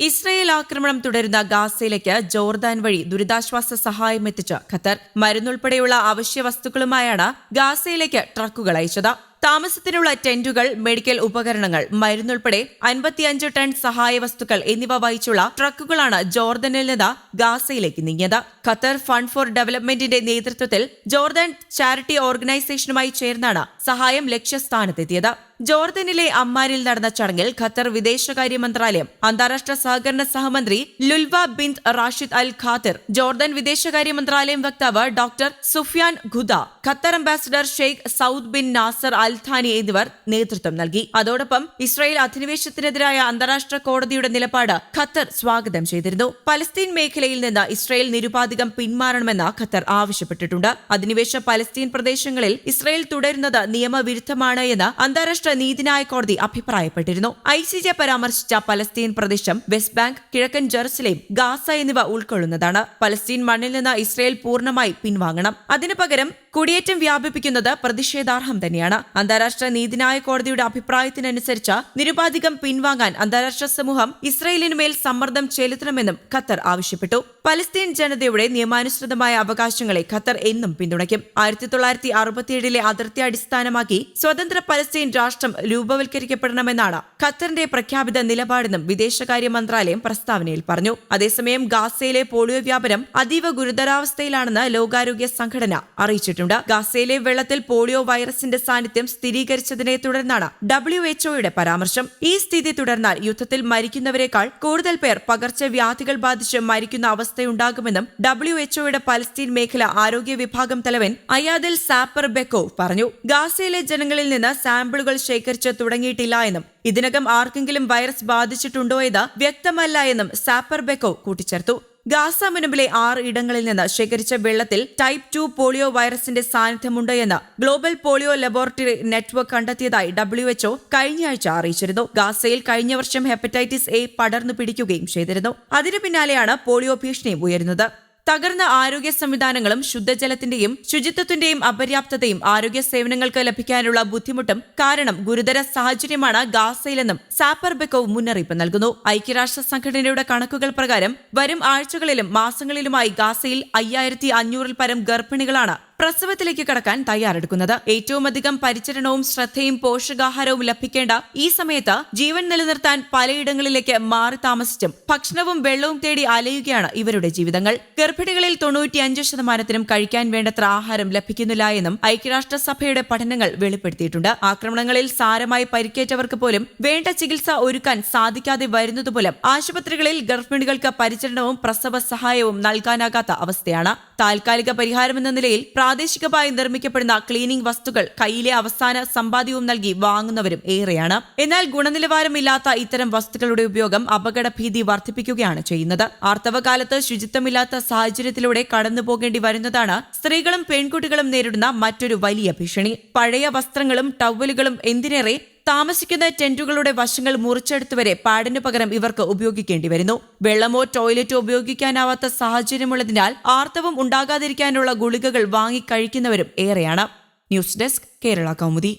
Israel ആക്രമണം തുടരുന്ന ഗാസയിലേക്ക് Jordan വഴി ദുരിതാശ്വാസ സഹായം എത്തിച്ച ഖത്തർ. മരുന്നുൾപ്പെടെയുള്ള അവശ്യ വസ്തുക്കളുമായാണ് ഗാസയിലേക്ക് ട്രക്കുകൾ അയച്ചത്. താമസത്തിനുള്ള ടെന്റുകൾ മെഡിക്കൽ ഉപകരണങ്ങൾ മരുന്നുൾപ്പെടെ അൻപത്തിയഞ്ച് ടൺ സഹായ വസ്തുക്കൾ എന്നിവ വഹിച്ചുള്ള ട്രക്കുകളാണ് ജോർദനിൽ നിന്ന് ഗാസയിലേക്ക് നീങ്ങിയത്. ഖത്തർ ഫണ്ട് ഫോർ ഡെവലപ്മെന്റിന്റെ നേതൃത്വത്തിൽ ജോർദാൻ ചാരിറ്റി ഓർഗനൈസേഷനുമായി ചേർന്നാണ് സഹായം ലക്ഷ്യസ്ഥാനത്തെത്തിയത്. ജോർദനിലെ അമ്മാനിൽ നടന്ന ചടങ്ങിൽ ഖത്തർ വിദേശകാര്യ മന്ത്രാലയം അന്താരാഷ്ട്ര സഹകരണ സഹമന്ത്രി ലുൽവ ബിന്ദ് റാഷിദ് അൽ ഖാത്തിർ ജോർദൻ വിദേശകാര്യ മന്ത്രാലയം വക്താവ് doctor Sufian Qudah Qatar ambassador Sheikh Saud bin Nasser Al Thani എന്നിവർ നേതൃത്വം നൽകി. അതോടൊപ്പം ഇസ്രായേൽ അധിനിവേശത്തിനെതിരായ അന്താരാഷ്ട്ര കോടതിയുടെ നിലപാട് ഖത്തർ സ്വാഗതം ചെയ്തിരുന്നു. പലസ്തീൻ മേഖലയിൽ നിന്ന് ഇസ്രായേൽ നിരുപാധികം പിന്മാറണമെന്ന് ഖത്തർ ആവശ്യപ്പെട്ടിട്ടുണ്ട്. അധിനിവേശ പലസ്തീൻ പ്രദേശങ്ങളിൽ ഇസ്രായേൽ തുടരുന്നത് നിയമവിരുദ്ധമാണ് എന്ന് അന്താരാഷ്ട്ര നീതിന്യായ കോടതി അഭിപ്രായപ്പെട്ടിരുന്നു. ഐ സി ജെ പരാമർശിച്ച പലസ്തീൻ പ്രദേശം വെസ്റ്റ് ബാങ്ക് കിഴക്കൻ ജെറുസലേം ഗാസ എന്നിവ ഉൾക്കൊള്ളുന്നതാണ്. പലസ്തീൻ മണ്ണിൽ നിന്ന് ഇസ്രയേൽ പൂർണമായി പിൻവാങ്ങണം. അതിനു പകരം കുടിയേറ്റം വ്യാപിപ്പിക്കുന്നത് പ്രതിഷേധാർഹം തന്നെയാണ്. അന്താരാഷ്ട്ര നീതിന്യായ കോടതിയുടെ അഭിപ്രായത്തിനനുസരിച്ച് നിരുപാധികം പിൻവാങ്ങാൻ അന്താരാഷ്ട്ര സമൂഹം ഇസ്രയേലിനുമേൽ സമ്മർദ്ദം ചെലുത്തണമെന്നും ഖത്തർ ആവശ്യപ്പെട്ടു. പലസ്തീൻ ജനതയുടെ നിയമാനുസൃതമായ അവകാശങ്ങളെ ഖത്തർ എന്നും പിന്തുണയ്ക്കും. ആയിരത്തി തൊള്ളായിരത്തി അറുപത്തിയേഴിലെ അതിർത്തി അടിസ്ഥാനമാക്കി സ്വതന്ത്ര പലസ്തീൻ രാഷ്ട്രം രൂപവൽക്കരിക്കപ്പെടണമെന്നാണ് ഖത്തറിന്റെ പ്രഖ്യാപിത നിലപാടെന്നും വിദേശകാര്യ മന്ത്രാലയം പ്രസ്താവനയിൽ പറഞ്ഞു. അതേസമയം ഗാസയിലെ പോളിയോ വ്യാപനം അതീവ ഗുരുതരാവസ്ഥയിലാണെന്ന് ലോകാരോഗ്യ സംഘടന അറിയിച്ചിട്ടുണ്ട്. ഗാസയിലെ വെള്ളത്തിൽ പോളിയോ വൈറസിന്റെ സാന്നിധ്യം സ്ഥിരീകരിച്ചതിനെ തുടർന്നാണ് ഡബ്ല്യു എച്ച്ഒയുടെ പരാമർശം. ഈ സ്ഥിതി തുടർന്നാൽ യുദ്ധത്തിൽ മരിക്കുന്നവരെക്കാൾ കൂടുതൽ പേർ പകർച്ചവ്യാധികൾ ബാധിച്ച് മരിക്കുന്ന അവസ്ഥയുണ്ടാകുമെന്നും ഡബ്ല്യു എച്ച്ഒയുടെ പലസ്തീൻ മേഖല ആരോഗ്യ വിഭാഗം തലവൻ അയാദിൽ സാപ്പർ ബെക്കോവ് പറഞ്ഞു. ഗാസയിലെ ജനങ്ങളിൽ നിന്ന് സാമ്പിളുകൾ ശേഖരിച്ച് തുടങ്ങിയിട്ടില്ല എന്നും ഇതിനകം ആർക്കെങ്കിലും വൈറസ് ബാധിച്ചിട്ടുണ്ടോ എന്ന് വ്യക്തമല്ല എന്നും സാപ്പർ ബെക്കോവ് കൂട്ടിച്ചേർത്തു. ഗാസ മുനമ്പിലെ ആറ് ഇടങ്ങളിൽ നിന്ന് ശേഖരിച്ച വെള്ളത്തിൽ ടൈപ്പ് ടു പോളിയോ വൈറസിന്റെ സാന്നിധ്യമുണ്ട് എന്ന് ഗ്ലോബൽ പോളിയോ ലബോറട്ടറി നെറ്റ്വർക്ക് കണ്ടെത്തിയതായി ഡബ്ല്യു എച്ച്ഒ കഴിഞ്ഞയാഴ്ച അറിയിച്ചിരുന്നു. ഗാസയിൽ കഴിഞ്ഞ വർഷം ഹെപ്പറ്റൈറ്റിസ് എ പടർന്നു പിടിക്കുകയും ചെയ്തിരുന്നു. അതിനു പിന്നാലെയാണ് പോളിയോ ഭീഷണിയും ഉയരുന്നത്. തകർന്ന ആരോഗ്യ സംവിധാനങ്ങളും ശുദ്ധജലത്തിന്റെയും ശുചിത്വത്തിന്റെയും അപര്യാപ്തതയും ആരോഗ്യ സേവനങ്ങൾക്ക് ലഭിക്കാനുള്ള ബുദ്ധിമുട്ടും കാരണം ഗുരുതര സാഹചര്യമാണ് ഗാസയിലെന്നും സാപ്പർബെക്കോവ് മുന്നറിയിപ്പ് നൽകുന്നു. ഐക്യരാഷ്ട്ര സംഘടനയുടെ കണക്കുകൾ പ്രകാരം വരും ആഴ്ചകളിലും മാസങ്ങളിലുമായി ഗാസയിൽ അയ്യായിരത്തി അഞ്ഞൂറിൽ പരം ഗർഭിണികളാണ് പ്രസവത്തിലേക്ക് കടക്കാൻ തയ്യാറെടുക്കുന്നത്. ഏറ്റവും അധികം പരിചരണവും ശ്രദ്ധയും പോഷകാഹാരവും ലഭിക്കേണ്ട ഈ സമയത്ത് ജീവൻ നിലനിർത്താൻ പലയിടങ്ങളിലേക്ക് മാറി താമസിച്ചും ഭക്ഷണവും വെള്ളവും തേടി അലയുകയാണ് ഇവരുടെ ജീവിതങ്ങൾ. ഗർഭിണികളിൽ തൊണ്ണൂറ്റിയഞ്ച് ശതമാനത്തിനും കഴിക്കാൻ വേണ്ടത്ര ആഹാരം ലഭിക്കുന്നില്ല എന്നും ഐക്യരാഷ്ട്രസഭയുടെ പഠനങ്ങൾ വെളിപ്പെടുത്തിയിട്ടുണ്ട്. ആക്രമണങ്ങളിൽ സാരമായി പരിക്കേറ്റവർക്ക് പോലും വേണ്ട ചികിത്സ ഒരുക്കാൻ സാധിക്കാതെ വരുന്നതുപോലും ആശുപത്രികളിൽ ഗർഭിണികൾക്ക് പരിചരണവും പ്രസവ സഹായവും നൽകാനാകാത്ത അവസ്ഥയാണ്. താൽക്കാലിക പരിഹാരമെന്ന നിലയിൽ പ്രാദേശികമായി നിർമ്മിക്കപ്പെടുന്ന ക്ലീനിംഗ് വസ്തുക്കൾ കയ്യിലെ അവസാന സമ്പാദ്യവും നൽകി വാങ്ങുന്നവരും ഏറെയാണ്. എന്നാൽ ഗുണനിലവാരമില്ലാത്ത ഇത്തരം വസ്തുക്കളുടെ ഉപയോഗം അപകട ഭീതി വർദ്ധിപ്പിക്കുകയാണ് ചെയ്യുന്നത്. ആർത്തവകാലത്ത് ശുചിത്വമില്ലാത്ത സാഹചര്യത്തിലൂടെ കടന്നുപോകേണ്ടി വരുന്നതാണ് സ്ത്രീകളും പെൺകുട്ടികളും നേരിടുന്ന മറ്റൊരു വലിയ ഭീഷണി. പഴയ വസ്ത്രങ്ങളും ടവലുകളും എന്തിനേറെ താമസിക്കുന്ന ടെന്റുകളുടെ വശങ്ങൾ മുറിച്ചെടുത്തുവരെ പാഡിനു പകരം ഇവർക്ക് ഉപയോഗിക്കേണ്ടി വരുന്നു. വെള്ളമോ ടോയ്ലറ്റോ ഉപയോഗിക്കാനാവാത്ത സാഹചര്യമുള്ളതിനാൽ ആർത്തവം ഉണ്ടാകാതിരിക്കാനുള്ള ഗുളികകൾ വാങ്ങി കഴിക്കുന്നവരും ഏറെയാണ്. News desk Kerala Kaumudi.